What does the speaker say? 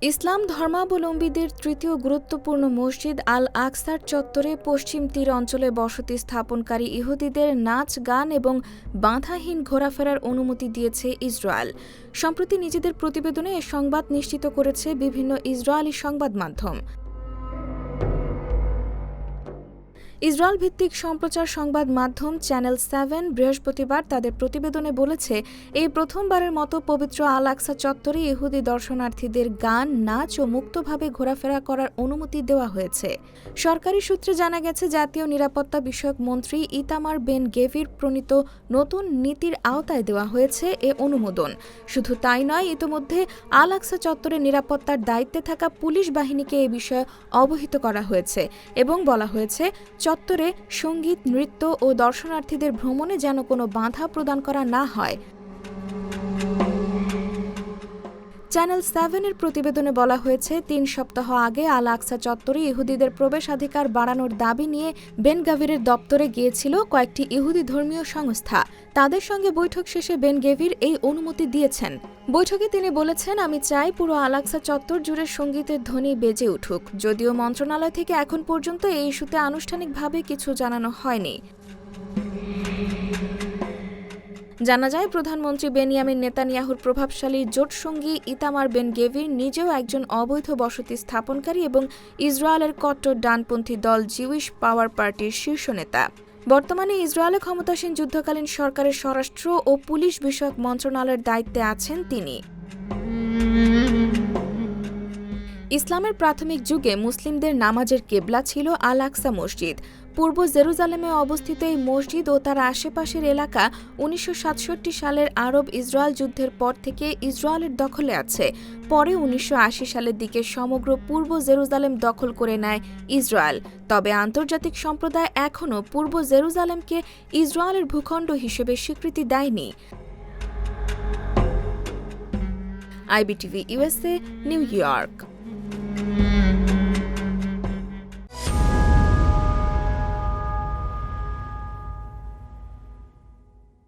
ইসলাম ধর্মাবলম্বীদের তৃতীয় গুরুত্বপূর্ণ মসজিদ আল আকসার চত্বরে পশ্চিম তীর অঞ্চলে বসতি স্থাপনকারী ইহুদিদের নাচ, গান এবং বাঁধাহীন ঘোরাফেরার অনুমতি দিয়েছে ইসরায়েল। সম্প্রতি নিজেদের প্রতিবেদনে এ সংবাদ নিশ্চিত করেছে বিভিন্ন ইসরায়েলি সংবাদ মাধ্যম। ইসরায়েল ভিত্তিক সম্প্রচার সংবাদ মাধ্যম চ্যানেল সেভেন বৃহস্পতিবার তাদের প্রতিবেদনে বলেছে, এই প্রথমবারের মতো পবিত্র আল আকসা চত্বরে ইহুদি দর্শনার্থীদের গান, নাচ ও মুক্তভাবে ঘোরাফেরা করার অনুমতি দেওয়া হয়েছে। সরকারি সূত্রে জানা গেছে, জাতীয় নিরাপত্তা বিষয়ক মন্ত্রী ইতামার বেন গেভির প্রণীত নতুন নীতির আওতায় দেওয়া হয়েছে এ অনুমোদন। শুধু তাই নয়, ইতোমধ্যে আল আকসা চত্বরে নিরাপত্তার দায়িত্বে থাকা পুলিশ বাহিনীকে এ বিষয়ে অবহিত করা হয়েছে এবং বলা হয়েছে চত্বরে সংগীত নৃত্য ও দর্শনার্থীদের ভ্রমণে যেন কোনো বাধা প্রদান করা না হয়। চ্যানেল সেভেনের প্রতিবেদনে বলা হয়েছে, তিন সপ্তাহ আগে আল আকসা চত্বরে ইহুদিদের প্রবেশাধিকার বাড়ানোর দাবি নিয়ে বেন গাভিরের দপ্তরে গিয়েছিল কয়েকটি ইহুদি ধর্মীয় সংস্থা। তাদের সঙ্গে বৈঠক শেষে বেন গেভির এই অনুমতি দিয়েছেন। বৈঠকে তিনি বলেছেন, আমি চাই পুরো আলাক্সা চত্বর জুড়ে সঙ্গীতের ধ্বনি বেজে উঠুক। যদিও মন্ত্রণালয় থেকে এখন পর্যন্ত এই ইস্যুতে আনুষ্ঠানিকভাবে কিছু জানানো হয়নি। জানা যায়, প্রধানমন্ত্রী বেনিয়ামিন নেতানিয়াহুর প্রভাবশালী জোট সঙ্গী ইতামার বেন গেভির নিজেও একজন অবৈধ বসতি স্থাপনকারী এবং ইসরায়েলের কট্টর ডানপন্থী দল জিউইশ পাওয়ার পার্টির শীর্ষ নেতা। বর্তমানে ইসরায়েলে ক্ষমতাসীন যুদ্ধকালীন সরকারের স্বরাষ্ট্র ও পুলিশ বিষয়ক মন্ত্রণালয়ের দায়িত্বে আছেন তিনি। ইসলামের প্রাথমিক যুগে মুসলিমদের নামাজের কেবলা ছিল আল আকসা মসজিদ। পূর্ব জেরুজালেমে অবস্থিত এই মসজিদ ও তার আশেপাশের এলাকা উনিশশো সাতষট্টি সালের আরব ইসরায়েল যুদ্ধের পর থেকে ইসরায়েলের দখলে আছে। পরে উনিশশো আশি সালের দিকে সমগ্র পূর্ব জেরুজালেম দখল করে নেয় ইসরায়েল। তবে আন্তর্জাতিক সম্প্রদায় এখনও পূর্ব জেরুজালেমকে ইসরায়েলের ভূখণ্ড হিসেবে স্বীকৃতি দেয়নি। IBTV USA New York. Mm.